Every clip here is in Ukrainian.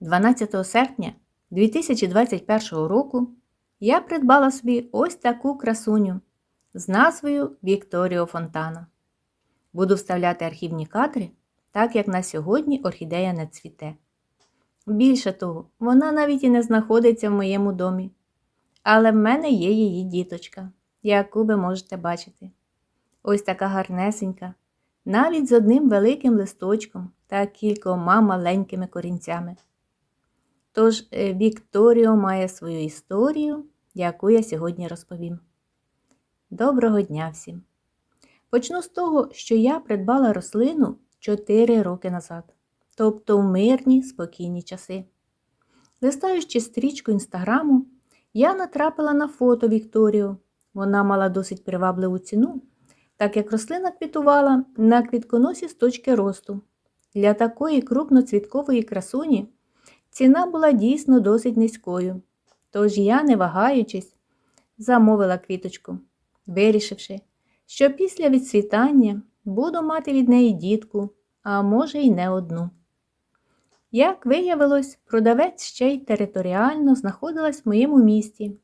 12 серпня 2021 року я придбала собі ось таку красуню з назвою Вікторіо Фонтана. Буду вставляти архівні кадри, так як на сьогодні орхідея не цвіте. Більше того, вона навіть і не знаходиться в моєму домі. Але в мене є її діточка, яку ви можете бачити. Ось така гарнесенька, навіть з одним великим листочком та кількома маленькими корінцями. Тож е, Вікторіо має свою історію, яку я сьогодні розповім. Доброго дня всім! Почну з того, що я придбала рослину 4 роки назад, тобто в мирні, спокійні часи. Листаючи стрічку інстаграму, я натрапила на фото Вікторію. Вона мала досить привабливу ціну, так як рослина квітувала на квітконосі з точки росту. Для такої крупноцвіткової красуні ціна була дійсно досить низькою. Тож я, не вагаючись, замовила квіточку, вирішивши, що після відцвітання буду мати від неї дітку, а може й не одну. Як виявилось, продавець ще й територіально знаходилась в моєму місті,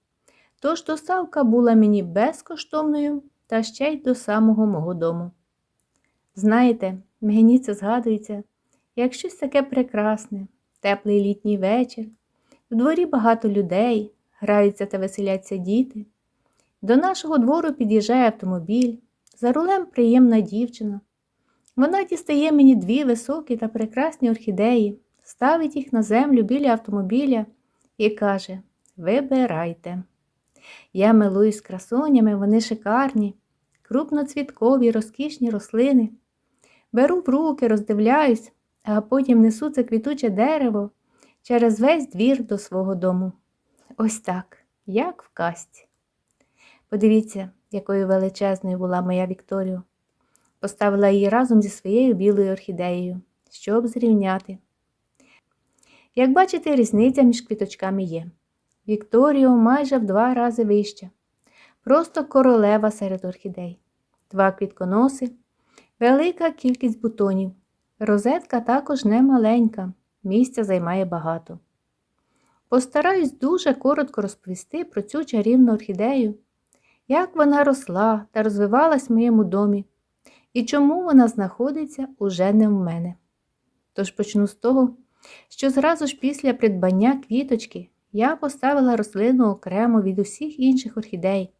тож доставка була мені безкоштовною та ще й до самого мого дому. Знаєте, мені це згадується як щось таке прекрасне, теплий літній вечір, в дворі багато людей, граються та веселяться діти. До нашого двору під'їжджає автомобіль, за рулем приємна дівчина. Вона дістає мені дві високі та прекрасні орхідеї, ставить їх на землю біля автомобіля і каже: Вибирайте. Я милуюсь красунями, вони шикарні, крупноцвіткові, розкішні рослини. Беру в руки, роздивляюсь, а потім несу це квітуче дерево через весь двір до свого дому. Ось так, як в касті. Подивіться, якою величезною була моя Вікторія. Поставила її разом зі своєю білою орхідеєю, щоб зрівняти. Як бачите, різниця між квіточками є. Вікторіо майже в два рази вища. Просто королева серед орхідей. Два квітконоси, велика кількість бутонів. Розетка також не маленька, місця займає багато. Постараюсь дуже коротко розповісти про цю чарівну орхідею, як вона росла та розвивалась в моєму домі, і чому вона знаходиться уже не в мене. Тож почну з того, що зразу ж після придбання квіточки я поставила рослину окремо від усіх інших орхідей,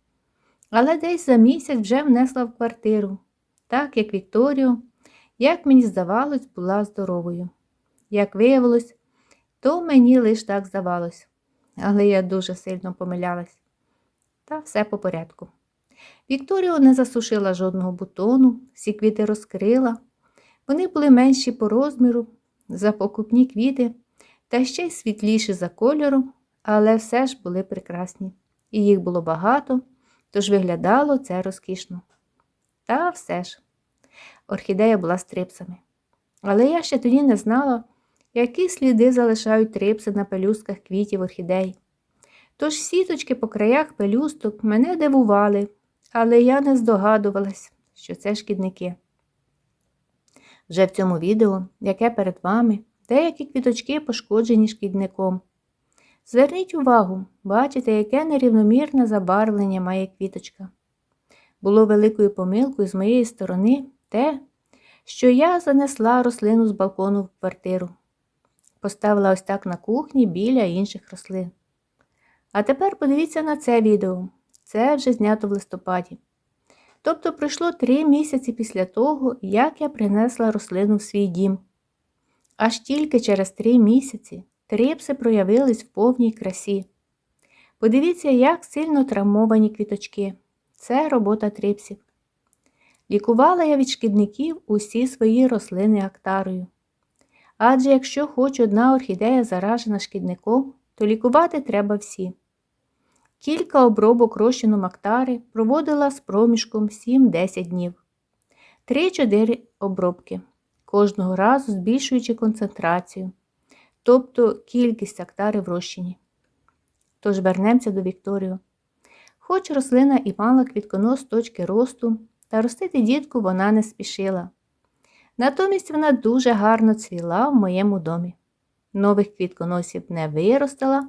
але десь за місяць вже внесла в квартиру, так як Вікторію, як мені здавалось, була здоровою. Як виявилось, то мені лише так здавалось, але я дуже сильно помилялась. Та все по порядку. Вікторіо не засушила жодного бутону, всі квіти розкрила. Вони були менші по розміру, за покупні квіти, та ще й світліші за кольором, але все ж були прекрасні. І їх було багато, тож виглядало це розкішно. Та все ж, орхідея була з трипсами. Але я ще тоді не знала, які сліди залишають трипси на пелюстках квітів орхідей. Тож сіточки по краях пелюсток мене дивували, але я не здогадувалась, що це шкідники. Вже в цьому відео, яке перед вами, деякі квіточки пошкоджені шкідником. Зверніть увагу, бачите, яке нерівномірне забарвлення має квіточка. Було великою помилкою з моєї сторони те, що я занесла рослину з балкону в квартиру. Поставила ось так на кухні біля інших рослин. А тепер подивіться на це відео. Це вже знято в листопаді. Тобто пройшло три місяці після того, як я принесла рослину в свій дім. Аж тільки через три місяці трипси проявились в повній красі. Подивіться, як сильно травмовані квіточки. Це робота трипсів. Лікувала я від шкідників усі свої рослини актарою. Адже якщо хоч одна орхідея заражена шкідником, то лікувати треба всі. Кілька обробок розчину Мактари проводила з проміжком 7-10 днів. 3-4 обробки, кожного разу збільшуючи концентрацію, тобто кількість актари в розчині. Тож вернемося до Вікторію. Хоч рослина і мала квітконос точки росту, та ростити дітку вона не спішила. Натомість вона дуже гарно цвіла в моєму домі. Нових квітконосів не виростила,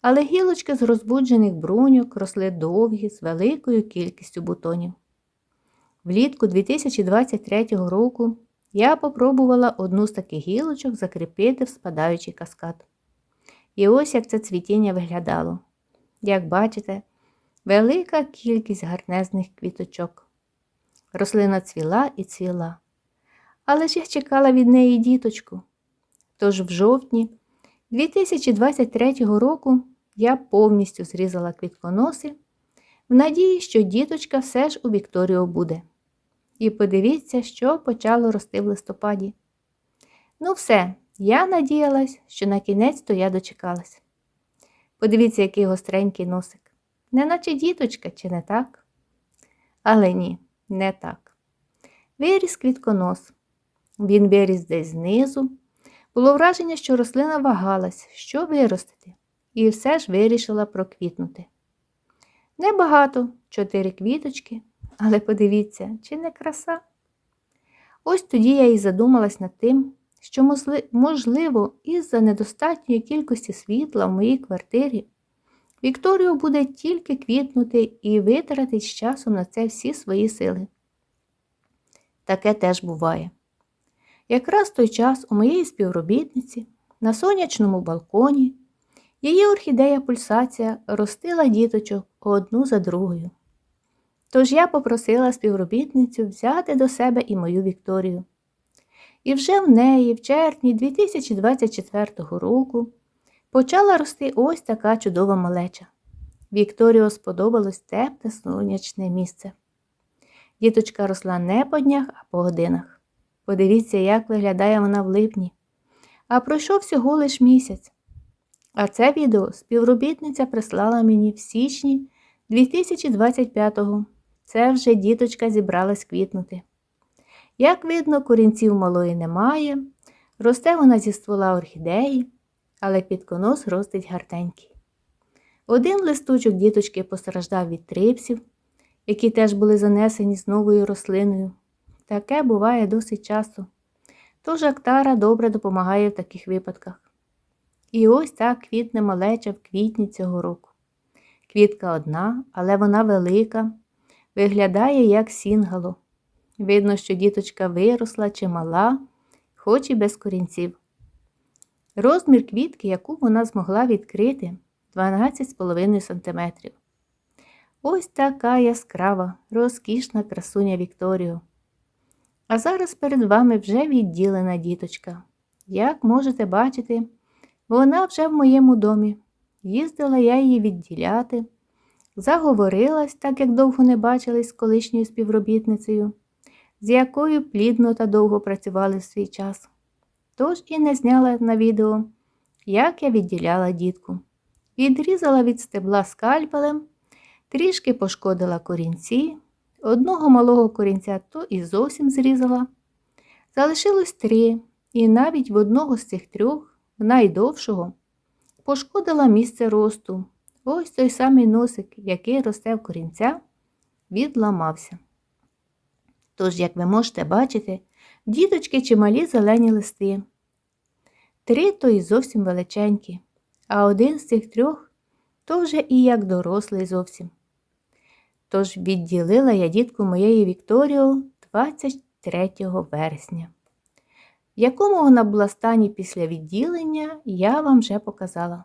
але гілочки з розбуджених бруньок росли довгі з великою кількістю бутонів. Влітку 2023 року я попробувала одну з таких гілочок закріпити в спадаючий каскад. І ось як це цвітіння виглядало. Як бачите, велика кількість гарнезних квіточок. Рослина цвіла і цвіла. Але ж я чекала від неї діточку. Тож в жовтні 2023 року я повністю зрізала квітконоси в надії, що діточка все ж у Вікторіо буде. І подивіться, що почало рости в листопаді. Ну, все, я надіялась, що на кінець то я дочекалась. Подивіться, який гостренький носик. Неначе діточка, чи не так? Але ні, не так. Виріс квітконос. Він виріс десь знизу. Було враження, що рослина вагалась, що виростити, і все ж вирішила проквітнути. Небагато, чотири квіточки, але подивіться, чи не краса? Ось тоді я і задумалась над тим, що, можливо, із-за недостатньої кількості світла в моїй квартирі Вікторію буде тільки квітнути і витратить з часом на це всі свої сили. Таке теж буває. Якраз той час у моєї співробітниці на сонячному балконі її орхідея пульсація ростила діточок одну за другою. Тож я попросила співробітницю взяти до себе і мою Вікторію. І вже в неї, в червні 2024 року, почала рости ось така чудова малеча. Вікторіо сподобалось тепле сонячне місце. Діточка росла не по днях, а по годинах. Подивіться, як виглядає вона в липні. А пройшов всього лиш місяць. А це відео співробітниця прислала мені в січні 2025-го. Це вже діточка зібралась квітнути. Як видно, корінців малої немає, росте вона зі ствола орхідеї, але підконос ростить гартенький. Один листочок діточки постраждав від трипсів, які теж були занесені з новою рослиною. Таке буває досить часто. Тож актара добре допомагає в таких випадках. І ось так квітне малеча в квітні цього року. Квітка одна, але вона велика, виглядає як сінгало. Видно, що діточка виросла чи мала, хоч і без корінців. Розмір квітки, яку вона змогла відкрити 12,5 см. Ось така яскрава, розкішна красуня Вікторіо. А зараз перед вами вже відділена діточка. Як можете бачити, вона вже в моєму домі. Їздила я її відділяти, заговорилась, так як довго не бачилась з колишньою співробітницею, з якою плідно та довго працювали в свій час. Тож і не зняла на відео, як я відділяла дітку. Відрізала від стебла скальпелем, трішки пошкодила корінці, одного малого корінця то і зовсім зрізала. Залишилось три, і навіть в одного з цих трьох в найдовшого, пошкодила місце росту. Ось той самий носик, який росте в корінця, відламався. Тож, як ви можете бачити, діточки чималі зелені листи. Три то й зовсім величенькі, а один з цих трьох то вже і як дорослий зовсім. Тож відділила я дітку моєї Вікторіо 23 вересня. В якому вона була стані після відділення, я вам вже показала.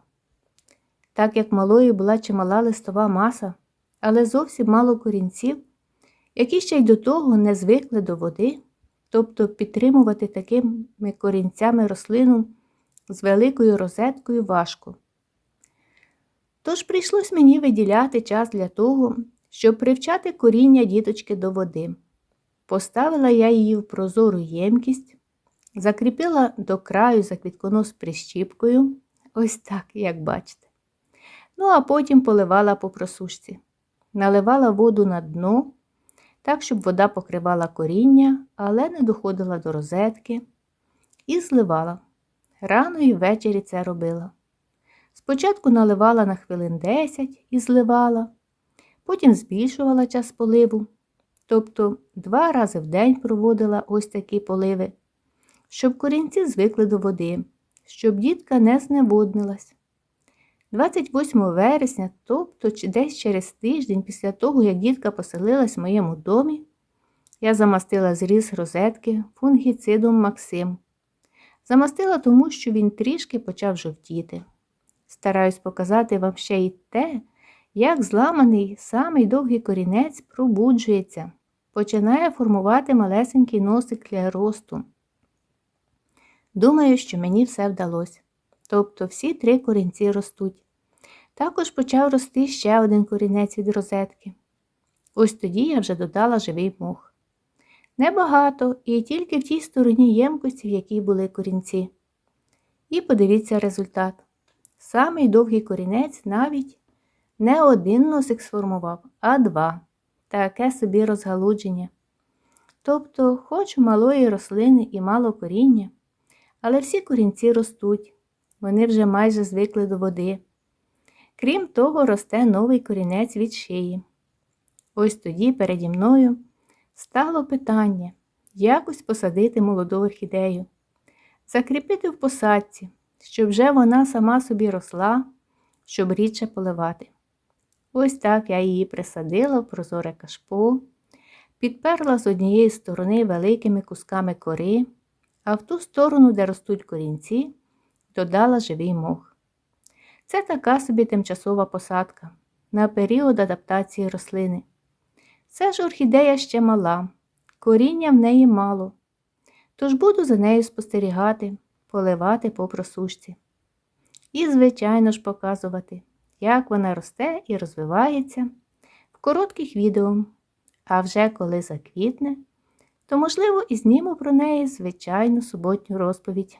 Так як малою була чимала листова маса, але зовсім мало корінців, які ще й до того не звикли до води, тобто підтримувати такими корінцями рослину з великою розеткою важко. Тож прийшлось мені виділяти час для того, щоб привчати коріння діточки до води. Поставила я її в прозору ємкість закріпила до краю за квітконос прищіпкою, ось так, як бачите. Ну, а потім поливала по просушці, наливала воду на дно, так, щоб вода покривала коріння, але не доходила до розетки, і зливала. Рано і ввечері це робила. Спочатку наливала на хвилин 10 і зливала, потім збільшувала час поливу, тобто два рази в день проводила ось такі поливи щоб корінці звикли до води, щоб дітка не зневоднилась. 28 вересня, тобто десь через тиждень після того, як дітка поселилась в моєму домі, я замастила зріз розетки фунгіцидом Максим. Замастила тому, що він трішки почав жовтіти. Стараюсь показати вам ще й те, як зламаний самий довгий корінець пробуджується, починає формувати малесенький носик для росту. Думаю, що мені все вдалося. Тобто всі три корінці ростуть. Також почав рости ще один корінець від розетки. Ось тоді я вже додала живий мох. Небагато і тільки в тій стороні ємкості, в якій були корінці. І подивіться результат. Самий довгий корінець навіть не один носик сформував, а два. Таке собі розгалудження. Тобто, хоч малої рослини і мало коріння, але всі корінці ростуть, вони вже майже звикли до води. Крім того, росте новий корінець від шиї. Ось тоді переді мною стало питання якось посадити молоду орхідею, закріпити в посадці, щоб вже вона сама собі росла, щоб рідше поливати. Ось так я її присадила в прозоре кашпо, підперла з однієї сторони великими кусками кори, а в ту сторону, де ростуть корінці, додала живий мох. Це така собі тимчасова посадка на період адаптації рослини. Це ж орхідея ще мала, коріння в неї мало, тож буду за нею спостерігати, поливати по просушці. І, звичайно ж, показувати, як вона росте і розвивається в коротких відео. А вже коли заквітне, то, можливо, і зніму про неї звичайну суботню розповідь.